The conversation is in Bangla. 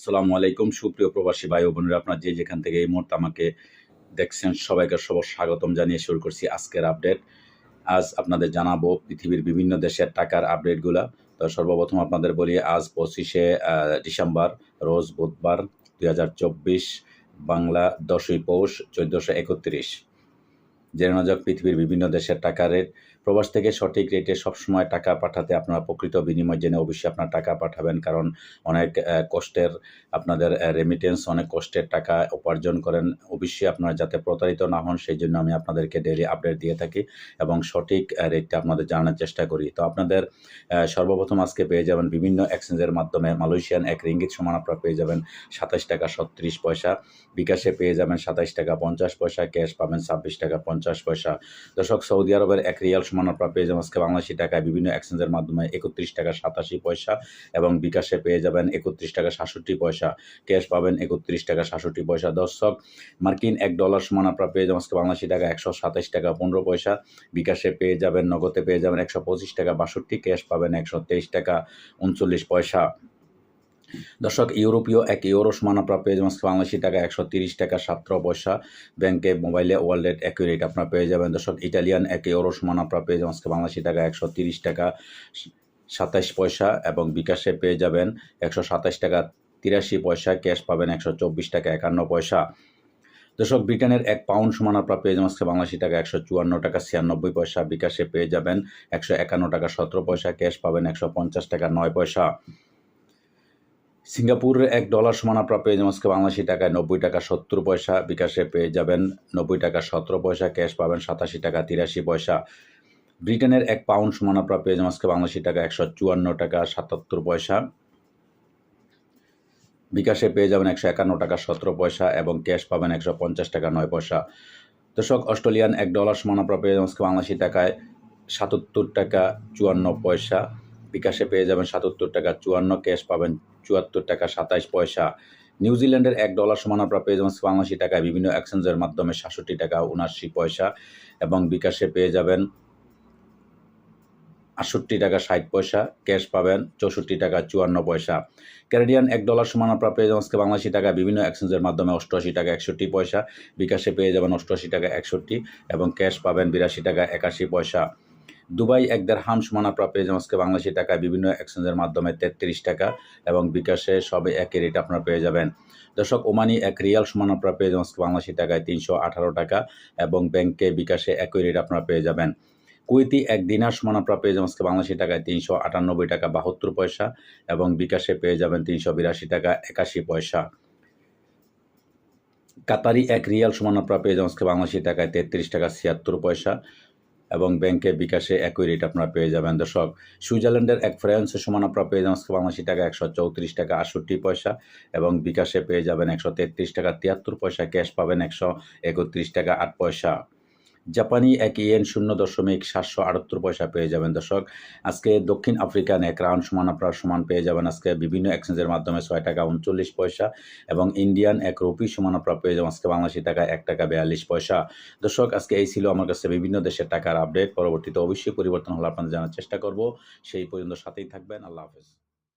আসসালামু আলাইকুম। সুপ্রিয় প্রবাসী ভাই ও বোনেরা, আপনার যে যেখান থেকে এই মুহূর্তে আমাকে দেখছেন, সবাইকে সব স্বাগতম জানিয়ে শুরু করছি আজকের আপডেট। আজ আপনাদের জানাব পৃথিবীর বিভিন্ন দেশের টাকার আপডেটগুলা। তো সর্বপ্রথম আপনাদের বলি, আজ পঁচিশে ডিসেম্বর, রোজ বুধবার দু হাজার চব্বিশ, বাংলা দশই পৌষ, চোদ্দোশো একত্রিশ। জেনে নেওয়া যাক পৃথিবীর বিভিন্ন দেশের টাকা রেট প্রবাস থেকে সঠিক রেটে সবসময় টাকা পাঠাতে আপনারা প্রকৃত বিনিময় জেনে অবশ্যই আপনার টাকা পাঠাবেন, কারণ অনেক কষ্টের আপনাদের রেমিটেন্স অনেক কষ্টের টাকা উপার্জন করেন। অবশ্যই আপনারা যাতে প্রতারিত না হন সেই জন্য আমি আপনাদেরকে ডেইলি আপডেট দিয়ে থাকি এবং সঠিক রেটটা আপনাদের জানার চেষ্টা করি। তো আপনাদের সর্বপ্রথম আজকে পেয়ে যাবেন বিভিন্ন এক্সচেঞ্জের মাধ্যমে মালয়েশিয়ান এক রিঙ্গিত সমান আপনারা পেয়ে যাবেন সাতাশ টাকা সত্রিশ পয়সা। বিকাশে পেয়ে যাবেন সাতাশ টাকা পঞ্চাশ পয়সা। ক্যাশ পাবেন ছাব্বিশ টাকা পঞ্চাশ পয়সা। দর্শক, সৌদি আরবের এক রিয়াল সমান আপনারা পেয়ে যাবেন আজকে বাংলাদেশি টাকায় বিভিন্ন এক্সচেঞ্জের মাধ্যমে একত্রিশ টাকা সাতাশি পয়সা এবং বিকাশে পেয়ে যাবেন একত্রিশ টাকা সাতষট্টি পয়সা। ক্যাশ পাবেন একত্রিশ টাকা সাতষট্টি পয়সা। দর্শক, মার্কিন এক ডলার সমান আপনারা পেয়ে যাবেন আজকে বাংলাদেশি টাকা একশো সাতাশ টাকা পনেরো পয়সা। বিকাশে পেয়ে যাবেন, নগদে পেয়ে যাবেন একশো পঁচিশ টাকা বাষট্টি। ক্যাশ পাবেন একশো তেইশ টাকা উনচল্লিশ পয়সা। দর্শক, ইউরোপীয় এক ইউরো সমান আপনারা পেয়ে যাবেন বাংলাদেশি টাকা একশো তিরিশ টাকা সতেরো পয়সা। ব্যাংকে, মোবাইলে, ওয়ালেট অ্যাকুরেট আপনারা পেয়ে যাবেন। দর্শক, ইটালিয়ান এক ইউরো সমান আপনারা পেয়ে যাবেন বাংলাদেশি টাকা একশো তিরিশ টাকা সাতাশ পয়সা এবং বিকাশে পেয়ে যাবেন একশো সাতাশ টাকা তিরাশি পয়সা, ক্যাশ পাবেন একশো চব্বিশ টাকা একান্ন পয়সা। দর্শক, ব্রিটেনের এক পাউন্ড সমান আপনারা পেয়ে যাবেন আজকে বাংলাদেশি টাকা একশো চুয়ান্ন টাকা ছিয়ানব্বই পয়সা, বিকাশে পেয়ে যাবেন একশো একান্ন টাকা সতেরো পয়সা, ক্যাশ পাবেন একশো পঞ্চাশ টাকা নয় পয়সা। সিঙ্গাপুরের এক ডলার সমান আপনারা পেয়ে যাবেন আজকে বাংলাদেশি টাকায় নব্বই টাকা সত্তর পয়সা। বিকাশে পেয়ে যাবেন নব্বই টাকা সতেরো পয়সা। ক্যাশ পাবেন সাতাশি টাকা তিরাশি পয়সা। ব্রিটেনের এক পাউন্ড সমান আপনারা পেয়ে যাবেন আজকে বাংলাদেশি টাকা একশো চুয়ান্ন টাকা সাতাত্তর পয়সা। বিকাশে পেয়ে যাবেন একশো একান্ন টাকা সতেরো পয়সা এবং ক্যাশ পাবেন একশো পঞ্চাশ টাকা নয় পয়সা। দর্শক, অস্ট্রেলিয়ান এক ডলার সমান আপনারা পেয়ে যাবেন আজকে বাংলাদেশি টাকায় সাতাত্তর টাকা চুয়ান্ন পয়সা। বিকাশে পেয়ে যাবেন সাতাত্তর টাকা, চুয়ান্ন ক্যাশ পাবেন চুয়াত্তর টাকা, সাতাইশ পয়সা। নিউজিল্যান্ডের এক ডলার সমান আপনারা পেয়ে যাবেন বাংলাদেশি টাকায়। বিভিন্ন এক্সচেঞ্জের মাধ্যমে সাতষট্টি টাকা, উনআশি পয়সা এবং বিকাশে পেয়ে যাবেন আটষট্টি টাকা, ষাট পয়সা। ক্যাশ পাবেন চৌষট্টি টাকা, চুয়ান্ন পয়সা। ক্যানাডিয়ান এক ডলার সমান আপনারা পেয়ে যাবেন আজকে বাংলাদেশি টাকা, বিভিন্ন এক্সচেঞ্জের মাধ্যমে অষ্টআশি টাকা, একষট্টি পয়সা। বিকাশে পেয়ে যাবেন অষ্টআশি টাকা, একষট্টি এবং ক্যাশ পাবেন বিরাশি টাকা, একাশি পয়সা। দুবাই এক দেড় হাম সমান আপনারা পেয়ে যাবেন। আজকে বাংলাদেশি টাকায় বিভিন্ন এক্সচেঞ্জের মাধ্যমে তেত্রিশ টাকা এবং বিকাশে সবে একই রেট আপনারা পেয়ে যাবেন। দর্শক, ওমানি এক রিয়াল সমান আপনারা পেয়ে যাবেন। আজকে বাংলাদেশি টাকায় তিনশো আঠারো টাকা এবং ব্যাংকে বিকাশে একই রেট আপনারা পেয়ে যাবেন। কুয়েতি এক দিনার সমান আপনারা পেয়ে যাবেন। আজকে বাংলাদেশি টাকায় তিনশো আটানব্বই টাকা বাহাত্তর পয়সা এবং বিকাশে পেয়ে যাবেন তিনশো বিরাশি টাকা একাশি পয়সা। কাতারি এক রিয়াল সমান আপনারা পেয়ে যাবেন। আজকে বাংলাদেশি টাকায় তেত্রিশ টাকা ছিয়াত্তর পয়সা এবং ব্যাংকে বিকাশে একই রেট আপনারা পেয়ে যাবেন। দর্শক, সুইজারল্যান্ডের এক ফ্রান্সের সমান আপনারা পেয়ে যাবেন বাংলাদেশি টাকা একশো চৌত্রিশ টাকা আটষট্টি পয়সা এবং বিকাশে পেয়ে যাবেন একশো তেত্রিশ টাকা তিয়াত্তর পয়সা। ক্যাশ পাবেন একশো একত্রিশ টাকা আট পয়সা। জাপানি এক ইয়েন শূন্য দশমিক সাতশো আটাত্তর পয়সা পেয়ে যাবেন দর্শক। আজকে দক্ষিণ আফ্রিকান এক রাউন্ড সমান আপনারা সমান পেয়ে যাবেন আজকে বিভিন্ন এক্সচেঞ্জের মাধ্যমে ছয় টাকা উনচল্লিশ পয়সা এবং ইন্ডিয়ান এক রুপি সমান আপনারা পেয়ে যাবেন আজকে বাংলাদেশি টাকা এক টাকা বিয়াল্লিশ পয়সা। দর্শক, আজকে এই ছিল আমার কাছে বিভিন্ন দেশের টাকার আপডেট পরবর্তীতে অবশ্যই পরিবর্তন হলে আপনাদের জানার চেষ্টা করব। সেই পর্যন্ত সাথেই থাকবেন। আল্লাহ হাফেজ।